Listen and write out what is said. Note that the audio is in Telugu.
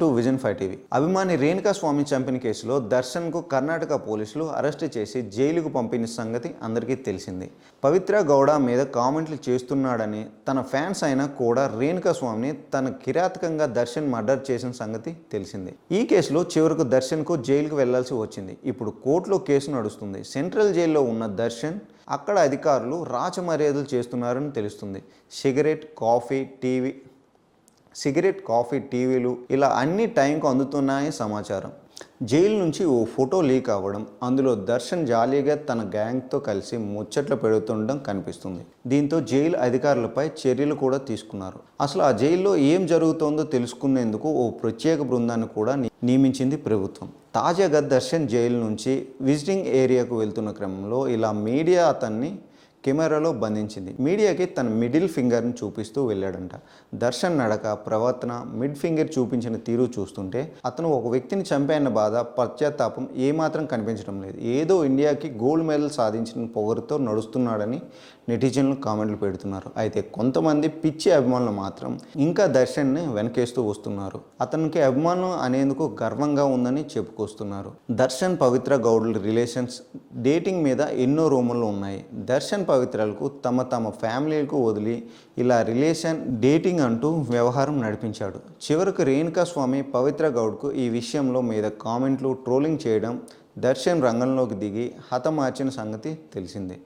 To vision five TV. అభిమాని రేణుకా స్వామి చంపిన కేసులో దర్శన్కు కర్ణాటక పోలీసులు అరెస్టు చేసి జైలుకు పంపిన సంగతి అందరికీ తెలిసింది. పవిత్ర గౌడ మీద కామెంట్లు చేస్తున్నాడని తన ఫ్యాన్స్ అయినా కూడా రేణుకా స్వామిని తన కిరాతకంగా దర్శన్ మర్డర్ చేసిన సంగతి తెలిసింది. ఈ కేసులో చివరకు దర్శన్కు జైలుకు వెళ్ళాల్సి వచ్చింది. ఇప్పుడు కోర్టులో కేసు నడుస్తుంది. సెంట్రల్ జైల్లో ఉన్న దర్శన్ అక్కడ అధికారులు రాచమర్యాదలు చేస్తున్నారని తెలుస్తుంది. Cigarette coffee TV cigarette coffee టీవీలు ఇలా అన్ని టైంకు అందుతున్నాయి సమాచారం. జైలు నుంచి ఓ ఫోటో లీక్ అవ్వడం అందులో దర్శన్ జాలీగా తన గ్యాంగ్తో కలిసి ముచ్చట్లు పెడుతుండడం కనిపిస్తుంది. దీంతో జైలు అధికారులపై చర్యలు కూడా తీసుకున్నారు. అసలు ఆ జైల్లో ఏం జరుగుతోందో తెలుసుకునేందుకు ఓ ప్రత్యేక బృందాన్ని కూడా ని- నియమించింది ప్రభుత్వం. తాజాగా దర్శన్ జైలు నుంచి విజిటింగ్ ఏరియాకు వెళ్తున్న క్రమంలో ఇలా మీడియా అతన్ని కెమెరాలో బంధించింది. మీడియాకి తన మిడిల్ ఫింగర్ని చూపిస్తూ వెళ్ళాడంట. దర్శన్ నడక ప్రవర్తన మిడ్ ఫింగర్ చూపించిన తీరు చూస్తుంటే అతను ఒక వ్యక్తిని చంపాయన్న బాధ పశ్చాత్తాపం ఏమాత్రం కనిపించడం లేదు. ఏదో ఇండియాకి గోల్డ్ మెడల్ సాధించిన పొగరుతో నడుస్తున్నాడని నెటిజన్లు కామెంట్లు పెడుతున్నారు. అయితే కొంతమంది పిచ్చి అభిమానులు మాత్రం ఇంకా దర్శన్ని వెనకేస్తూ వస్తున్నారు. అతనికి అభిమానం అనేందుకు గర్వంగా ఉందని చెప్పుకొస్తున్నారు. దర్శన్ పవిత్ర గౌడుల రిలేషన్స్ డేటింగ్ మీద ఎన్నో రూములు ఉన్నాయి. దర్శన్ పవిత్రలకు తమ తమ ఫ్యామిలీలకు వదిలి ఇలా రిలేషన్ డేటింగ్ అంటూ వ్యవహారం నడిపించాడు. చివరకు రేణుకా స్వామి పవిత్ర గౌడ్కు ఈ విషయంలో మీద కామెంట్లు ట్రోలింగ్ చేయడం దర్శన్ రంగంలోకి దిగి హతమార్చిన సంగతి తెలిసిందే.